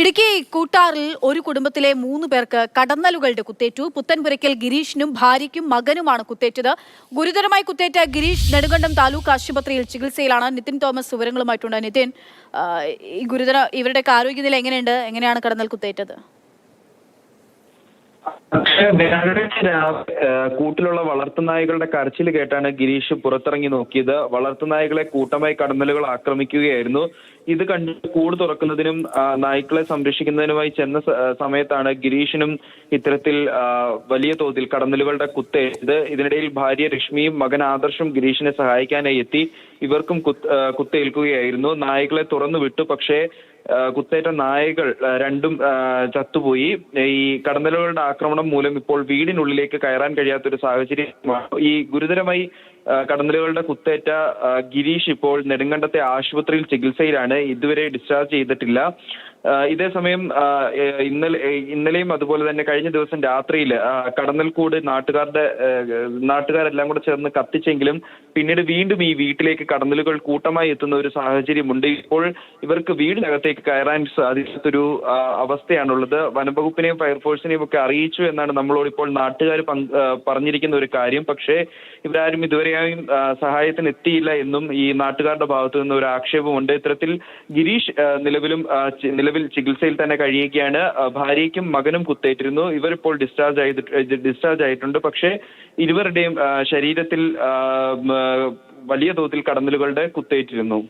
ഇടുക്കി കൂട്ടാറിൽ ഒരു കുടുംബത്തിലെ മൂന്ന് പേർക്ക് കടന്നലുകളുടെ കുത്തേറ്റു. പുത്തൻപുരയ്ക്കൽ ഗിരീഷിനും ഭാര്യയ്ക്കും മകനുമാണ് കുത്തേറ്റത്. ഗുരുതരമായി കുത്തേറ്റ ഗിരീഷ് നെടുങ്കണ്ടം താലൂക്ക് ആശുപത്രിയിൽ ചികിത്സയിലാണ്. നിതിൻ തോമസ് വിവരങ്ങളുമായിട്ടുണ്ട്. നിതിൻ ഈ ഗുരുതര ഇവരുടെ ആരോഗ്യനില എങ്ങനെയുണ്ട്? എങ്ങനെയാണ് കടന്നൽ കുത്തേറ്റത്? പക്ഷേ വ്യാഴാഴ്ച കൂട്ടിലുള്ള വളർത്തുനായകളുടെ കരച്ചിൽ കേട്ടാണ് ഗിരീഷ് പുറത്തിറങ്ങി നോക്കിയത്. വളർത്തുനായകളെ കൂട്ടമായി കടന്നലുകൾ ആക്രമിക്കുകയായിരുന്നു. ഇത് കണ്ട് കൂട് തുറക്കുന്നതിനും നായ്ക്കളെ സംരക്ഷിക്കുന്നതിനുമായി ചെന്ന സമയത്താണ് ഗിരീഷിനും ഇത്തരത്തിൽ വലിയ തോതിൽ കടന്നലുകളുടെ കുത്തേറ്റത് ഇതിനിടയിൽ ഭാര്യ രശ്മിയും മകൻ ആദർശും ഗിരീഷിനെ സഹായിക്കാനായി എത്തി. ഇവർക്കും കുത്തേൽക്കുകയായിരുന്നു. നായകളെ തുറന്നു വിട്ടു. പക്ഷേ കുത്തേറ്റ നായകൾ രണ്ടും ചത്തുപോയി. ഈ കടന്നലുകളുടെ ആക്രമണം മൂലം ഇപ്പോൾ വീടിനുള്ളിലേക്ക് കയറാൻ കഴിയാത്ത ഒരു സാഹചര്യം ഈ ഗുരുതരമായി കടന്നലുകളുടെ കുത്തേറ്റ ഗിരീഷ് ഇപ്പോൾ നെടുങ്കണ്ടത്തെ ആശുപത്രിയിൽ ചികിത്സയിലാണ്. ഇതുവരെ ഡിസ്ചാർജ് ചെയ്തിട്ടില്ല. ഇതേസമയം ഇന്നലെ ഇന്നലെയും അതുപോലെ തന്നെ കഴിഞ്ഞ ദിവസം രാത്രിയിൽ കടന്നൽക്കൂട് നാട്ടുകാരുടെ നാട്ടുകാരെല്ലാം കൂടെ ചേർന്ന് കത്തിച്ചെങ്കിലും പിന്നീട് വീണ്ടും ഈ വീട്ടിലേക്ക് കടന്നലുകൾ കൂട്ടമായി എത്തുന്ന ഒരു സാഹചര്യമുണ്ട്. ഇപ്പോൾ ഇവർക്ക് വീടിനകത്തേക്ക് കയറാൻ ആ, അവസ്ഥയാണുള്ളത്. വനംവകുപ്പിനെയും ഫയർഫോഴ്സിനെയും ഒക്കെ അറിയിച്ചു എന്നാണ് നമ്മളോട് ഇപ്പോൾ നാട്ടുകാർ പറഞ്ഞിരിക്കുന്ന ഒരു കാര്യം. പക്ഷേ ഇവരാരും ഇതുവരെയും ആ, സഹായത്തിന് എത്തിയില്ല എന്നും ഈ നാട്ടുകാരുടെ ഭാഗത്തു നിന്ന് ഒരു ആക്ഷേപമുണ്ട്. ഇത്തരത്തിൽ ഗിരീഷ് നിലവിലും നിലവിൽ ചികിത്സയിൽ തന്നെ കഴിയുകയാണ്. ഭാര്യയ്ക്കും മകനും കുത്തേറ്റിരുന്നു. ഇവരിപ്പോൾ ഡിസ്ചാർജ് ചെയ്തിട്ട് ഡിസ്ചാർജ് ആയിട്ടുണ്ട്. പക്ഷേ ഇരുവരുടെയും ശരീരത്തിൽ വലിയ തോതിൽ കടന്നലുകളുടെ കുത്തേറ്റിരുന്നു.